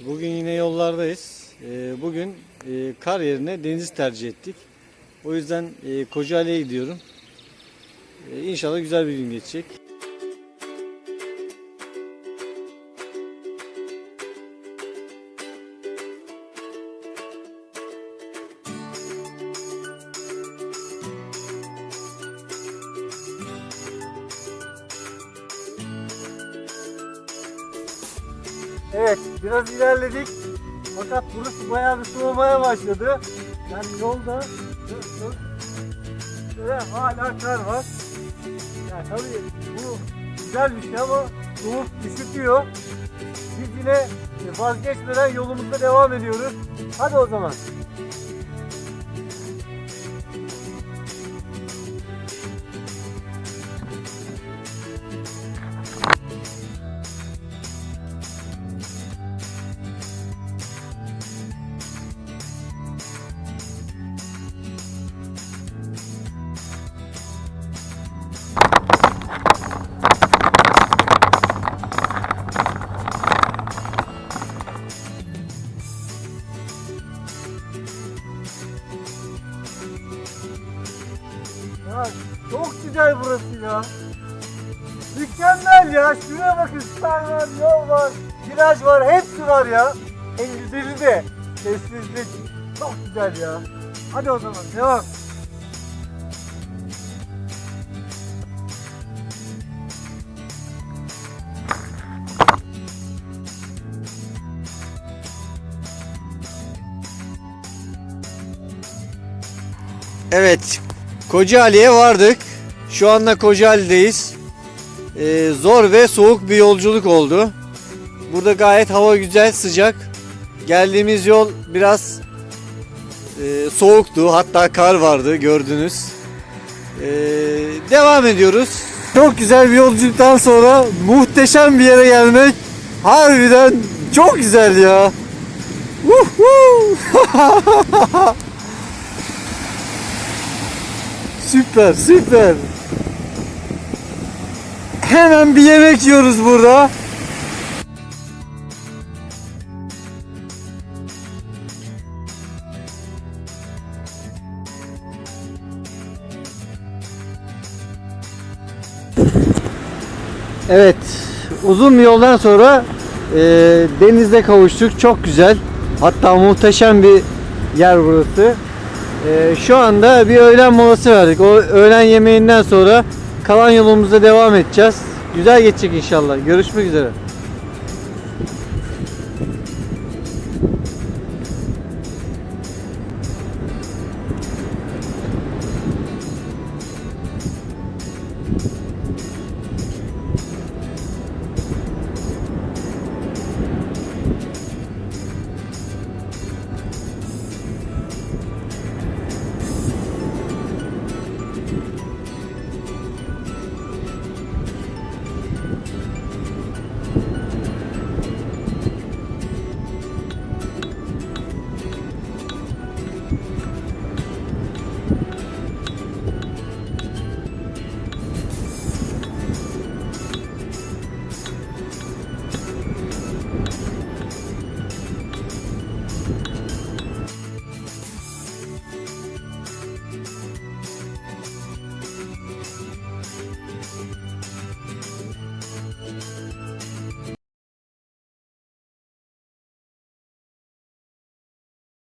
bugün yine yollardayız. Ee, Bugün e, kar yerine deniz tercih ettik. O yüzden e, Kocaeli'ye gidiyorum. E, İnşallah güzel bir gün geçecek. Evet, biraz ilerledik. Fakat burası bayağı bir soğumaya başladı. Yani yolda şöyle hala kar var. Yani tabii bu güzel bir şey ama soğuk üşütüyor. Biz yine vazgeçmeden yolumuza devam ediyoruz. Hadi o zaman. Çok güzel burası ya. Mükemmel ya. Şuraya bakın. Star var, yol var, viraj var. Hepsi var ya. En güzeli de sessizlik. Çok güzel ya. Hadi o zaman devam. Evet, Kocaeli'ye vardık. Şu anda Kocaeli'deyiz. Ee, zor ve soğuk bir yolculuk oldu. Burada gayet hava güzel, sıcak. Geldiğimiz yol biraz e, soğuktu. Hatta kar vardı gördünüz. Ee, devam ediyoruz. Çok güzel bir yolculuktan sonra muhteşem bir yere gelmek harbiden çok güzel ya. Woohoo! Süper süper. Hemen bir yemek yiyoruz burada. Evet, uzun bir yoldan sonra e, denizde kavuştuk. Çok güzel. Hatta muhteşem bir yer burası. Ee, şu anda bir öğlen molası verdik. O öğlen yemeğinden sonra kalan yolumuza devam edeceğiz. Güzel geçecek inşallah. Görüşmek üzere.